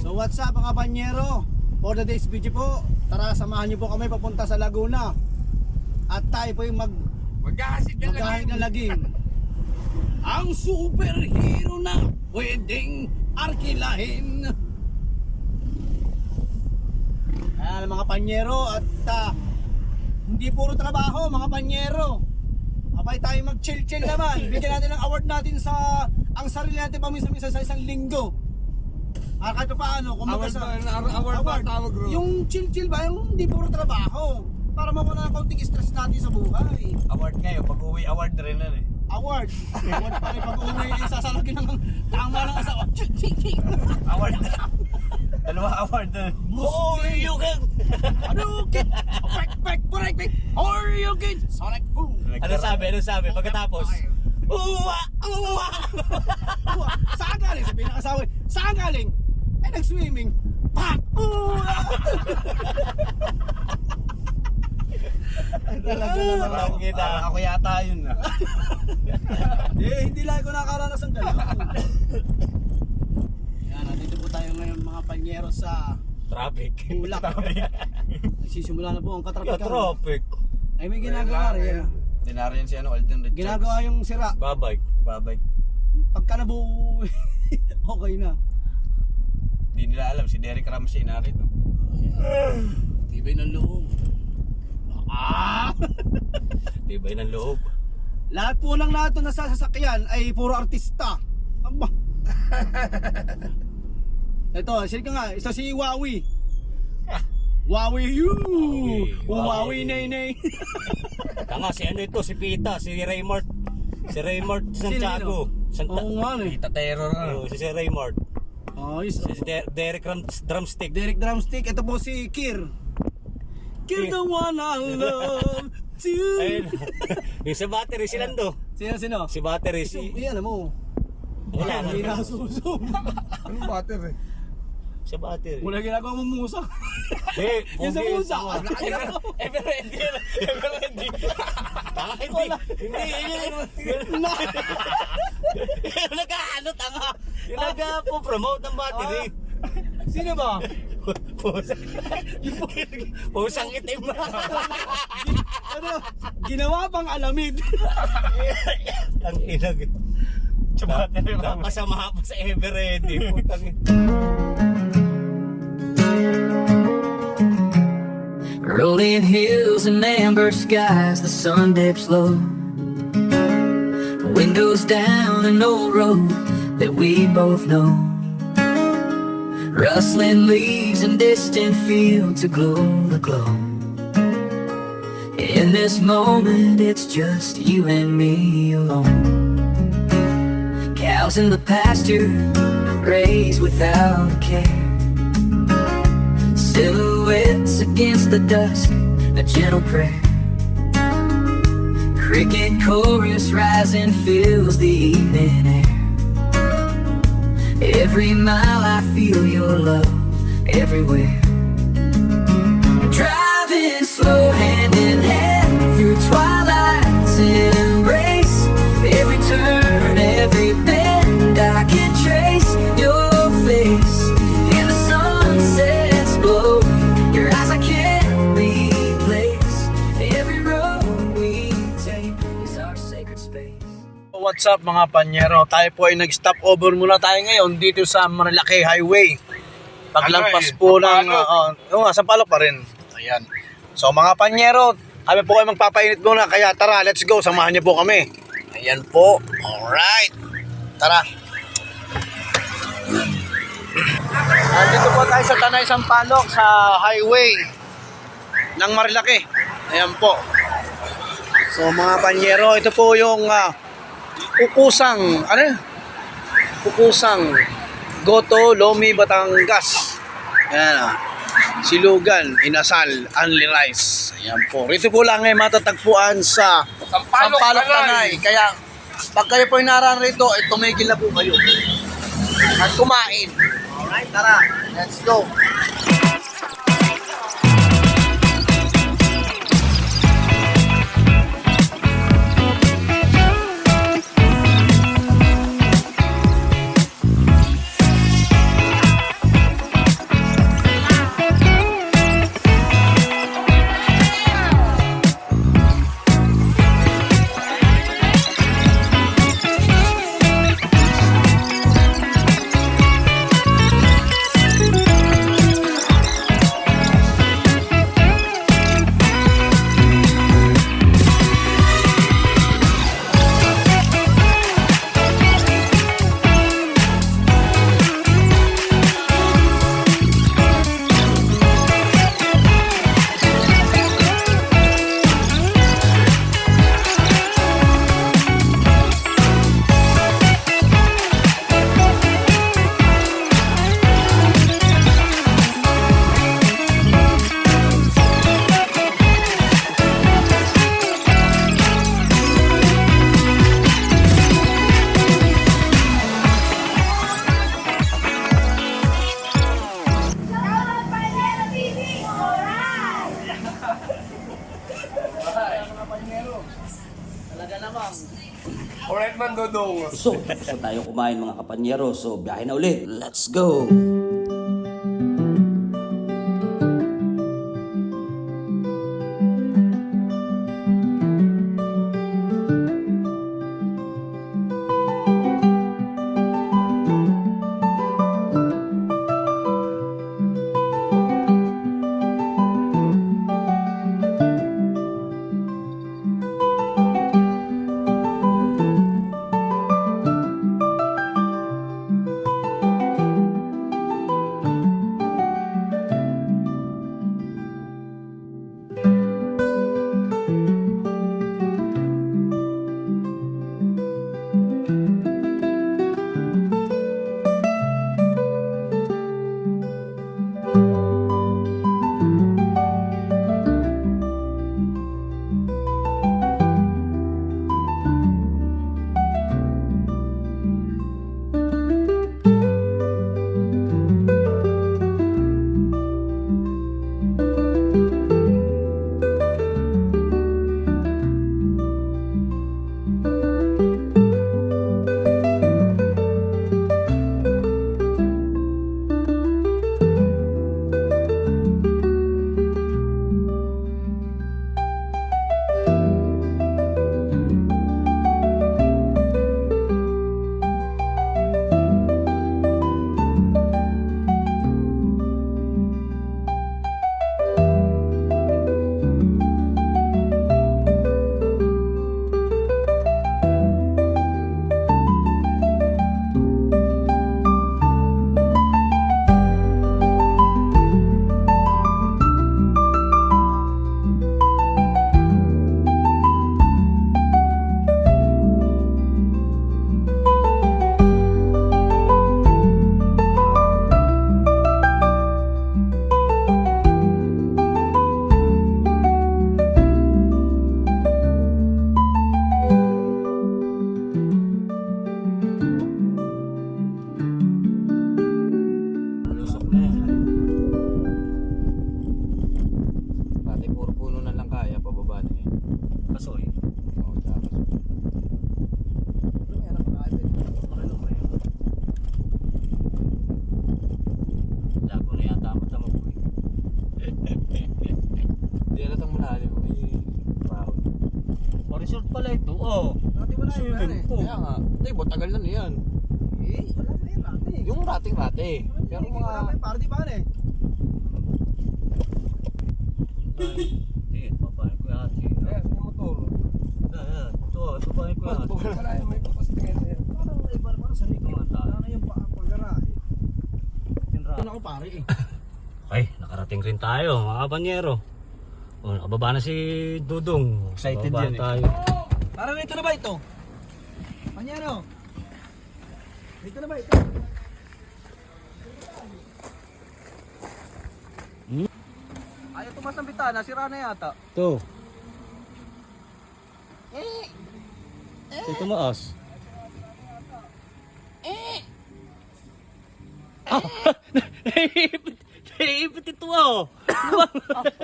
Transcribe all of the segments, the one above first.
So what's up mga panyero? For the day's video po, tara samahan niyo po kami papunta sa Laguna. At tayo po yung mag Maghahasid maghahay lang. na lagim. Ang superhero na pwedeng arkilahin. Ayan mga panyero at ah, hindi puro trabaho mga panyero. Abay tayo mag-chill-chill naman. Bigyan natin ng award natin sa ang sarili natin paminsan-minsan sa isang linggo. Ah, kahit pa paano, kung Award ba? Award ba ang tawag, bro? Yung chill-chill ba? Yung hindi puro trabaho. Para mawala ng konting stress natin sa buhay. Award ngayon, pag-uwi award na rin na eh. Award. Award pa rin pag-uwi sasalagin ng tama ng asawa. Chill, chill, chill. Award Dalawa award na. Oh, you can. Ano can? Pek, pek, pek, pek. Or you can. Sonic boom. Ano sabi? Ano sabi? Pagkatapos, Uwa! Uwa! Uwa! Saan galing? Sabi ng asawa. Saan galing? Eh, nag-swimming. Pak! Uwa! Ay, talaga kita. Ako yata yun ah. Eh, hindi lang ko nakaranas ng gano'n. Yan, nandito po tayo ngayon mga panyero sa Traffic. Ulak. Nagsisimula na po ang katrapikan. traffic. Ay, may ginagawa rin. Dinari yan si ano, Alden Richards. Ginagawa yung sira. Babike. Babike. Pagka nabuo, okay na. Hindi nila alam, si Derek Ramsey narito. Tibay ng loob. Ah! Tibay ng loob. Lahat po ng lahat na nasa sasakyan ay puro artista. Aba. Ito, sige ka nga, isa si Wawi. Wawi you! Wawi, Wawi Wawi. nay nay. Tanga, si ano ito, si Pita, si Raymart. Si Raymart Santiago. sino? Oo Santa nga eh. Kita terror na. si si Raymart. Ayos. Si De- Derek Ram- Drumstick. Derek Drumstick, ito po si Kir. Kir the one I love to. Ayun. yung sa battery, si Lando. Sino sino? Si battery, Si, si... yan mo. Wala Hindi na. na susum. Anong butter eh? Sa battery. Wala ginagawa mo musa. Eh, Yung sa pogi, musa. tama. Ever ready yan. Tanga, hindi. Hindi, yun yun. Yung nag-ano, tanga. Yung nag-promote ng battery. Sino ba? Pusang, pusang itim. Ano? Ginawa pang alamid. Ang inag. Sa battery lang. Kasama pa sa ever ready. Putang Rolling hills and amber skies, the sun dips low. Windows down an old road that we both know. Rustling leaves and distant fields aglow the glow. In this moment, it's just you and me alone. Cows in the pasture graze without care. Silhouettes against the dusk, a gentle prayer. Cricket chorus rising fills the evening air. Every mile I feel your love everywhere. What's up mga panyero? Tayo po ay nag-stop over muna tayo ngayon dito sa Marilaki Highway. Paglampas Ano eh, po ng... Uh, oo nga, Sampaloc pa rin. Ayan. So mga panyero, kami po ay magpapainit muna. Kaya tara, let's go. Samahan niyo po kami. Ayan po. Alright. Tara. Nandito po tayo sa Tanay Sampaloc sa highway ng Marilaki. Ayan po. So mga panyero, ito po yung ah, kukusang, ano? Kukusang Goto, Lomi, Batangas. Ayan ah. Silugan, Inasal, Unli Rice. Ayan po. Rito po lang ay matatagpuan sa Sampaloc Tanay. Kaya pag kayo po naran rito, ay tumigil na po kayo. At kumain. Alright, tara. Let's go. Naman, Dodong. So, gusto tayo kumain mga kapanyero. So, biyahe na ulit. Let's go! Kasoy. Oo, tapos. Ano ba yun? Labo na yata ang mata mo. boy. Hindi alatang malalim. May baho. Pa-resort pala ito. Oh. Swimming pool. Kaya nga. Hindi, matagal na na yan. Eh, wala na yun, ate. Yung rating-rate. Pero mga... party pa eh babae ko yan. si- Ayan, may motor. Ah, Ito, babae ko yan. Wala yung may na yan. Parang iba naman sa likod. Ano yung pa pagarahe? Tinra. Ano ako pare eh. Ay, nakarating rin tayo, mga kabanyero. O, nakababa na si Dudong. Excited yan eh. tayo. Parang ito na ba ito? Panyano? Ito na ba ito? Hmm? Ayaw tumas ng bitana, sira na yata. Ito. Ito tumaas. Ah! Naipit ito ah!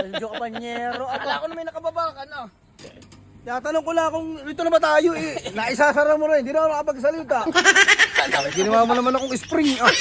Medyo kapanyero. Akala ko na may nakababa ka na. Tinatanong ko lang kung ito na ba tayo eh. Naisasara mo rin, hindi na ako nakapagsalita. Ginawa mo naman akong spring. Ah.